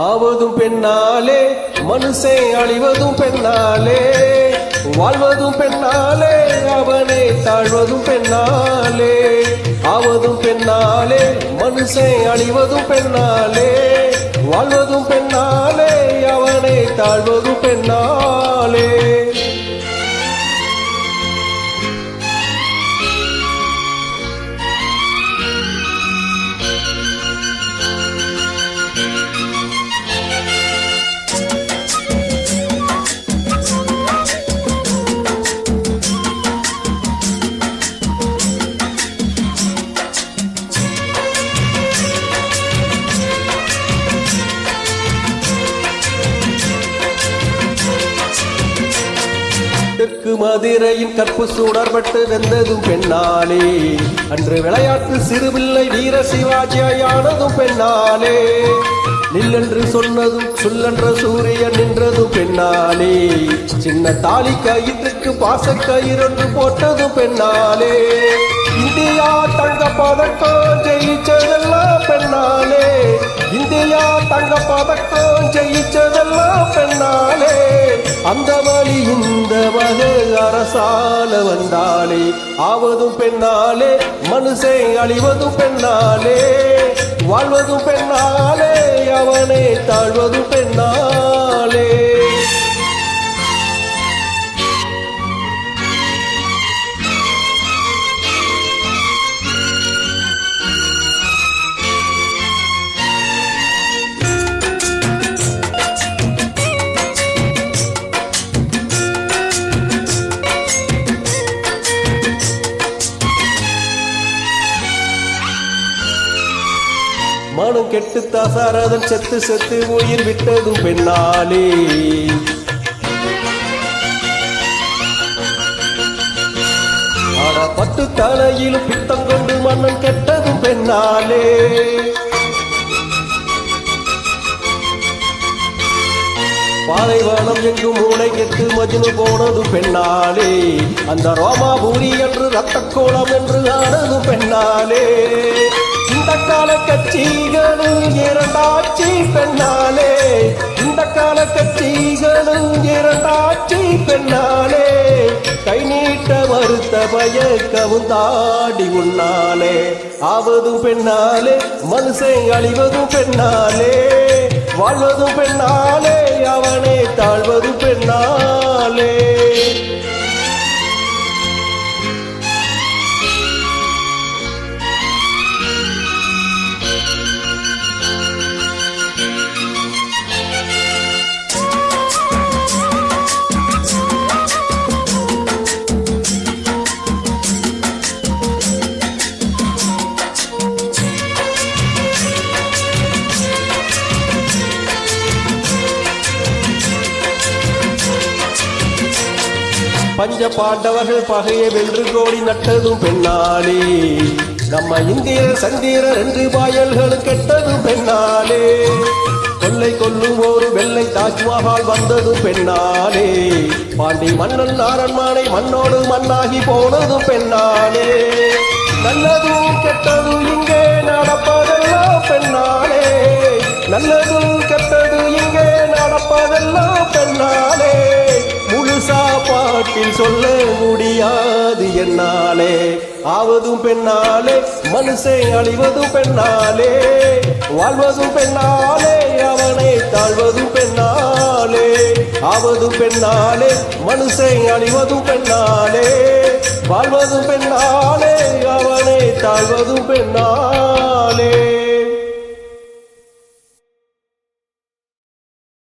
ஆவதும் பெண்ணாலே மனுஷன் அழிவதும் பெண்ணாலே. வாழ்வதும் பெண்ணாலே அவனை தாழ்வதும் பெண்ணாலே. ஆவதும் பெண்ணாலே மனுஷன் அழிவதும் பெண்ணாலே. வாழ்வதும் பெண்ணாலே அவனை தாழ்வதும் பெண்ணா தெற்கு மதுரையின் கற்பு சூடர்பட்டு வெந்ததும் பெண்ணாலே அன்று விளையாட்டு சிறுபிள்ளை வீர சிவாஜியானதும் பெண்ணாலே நில்லென்று சொன்னதும் சொல்லென்ற சூரியன் நின்றதும் பெண்ணாலே சின்ன தாலி கயிற்றுக்கு பாச கயிறொன்று போட்டதும் பெண்ணாலே இந்தியா தங்க பதக்கம் ஜெயிச்சதெல்லாம் பெண்ணா தங்க பதக்கம் ஜெயிச்சதெல்லாம் பெண்ணாலே. அந்த வழி இந்த வகை அரசால வந்தாலே. ஆவதும் பெண்ணாலே மனுஷன் அழிவதும் பெண்ணாலே. வாழ்வதும் பெண்ணாலே அவனை தாழ்வதும் பெண்ணாலே. மனம் கெட்டு தாசாராதன் செத்து செத்து உயிர் விட்டதும் பெண்ணாலே ஆனா பட்டு தலையிலும் பித்தம் கொண்டு மனம் கெட்டதும் பெண்ணாலே பாலைவனம் எங்கும் மூளை கெட்டு மஜ்னு போனது பெண்ணாலே அந்த ரோமாபூரி என்று ரத்த கோலம் என்று ஆனது பெண்ணாலே இந்த கால கட்சிகளும் இரண்டாட்சி பெண்ணாலே இந்த கால கட்சிகளும் இரண்டாட்சி பெண்ணாலே கை நீட்ட மறுத்த பய கவுந்தாடி உன்னாலே ஆவதும் பெண்ணாலே மனுஷன் அழிவதும் பெண்ணாலே. வாழ்வதும் பெண்ணாலே அவனே தாழ்வதும் பெண் பஞ்ச பாண்டவர்கள் பகையை வென்று கோடி நட்டதும் பெண்ணாலே நம்ம இந்திய சந்திரர் என்று பாயல்கள் கெட்டதும் பெண்ணாலே கொள்ளை கொல்லும் ஒரு வெள்ளை தாஜ்மஹால் வந்ததும் பெண்ணாலே பாண்டி மன்னன் அரண்மனை மண்ணோடு மண்ணாகி போனதும் பெண்ணாலே நல்லதும் கெட்டதும் இங்கே நடப்பதெல்லாம் பெண்ணாலே நல்லதும் கெட்டது இங்கே நடப்பதெல்லாம் பெண்ணாலே பாட்டில் சொல்ல முடியாது என்னாலே. ஆவதும் பெண்ணாலே மனுஷன் அழிவதும் பெண்ணாலே. வாழ்வதும் பெண்ணாலே அவனை தாழ்வதும் பெண்ணாலே. ஆவதும் பெண்ணாலே மனுஷன் அழிவதும் பெண்ணாலே. வாழ்வதும் பெண்ணாலே அவனை தாழ்வதும் பெண்ணாலே.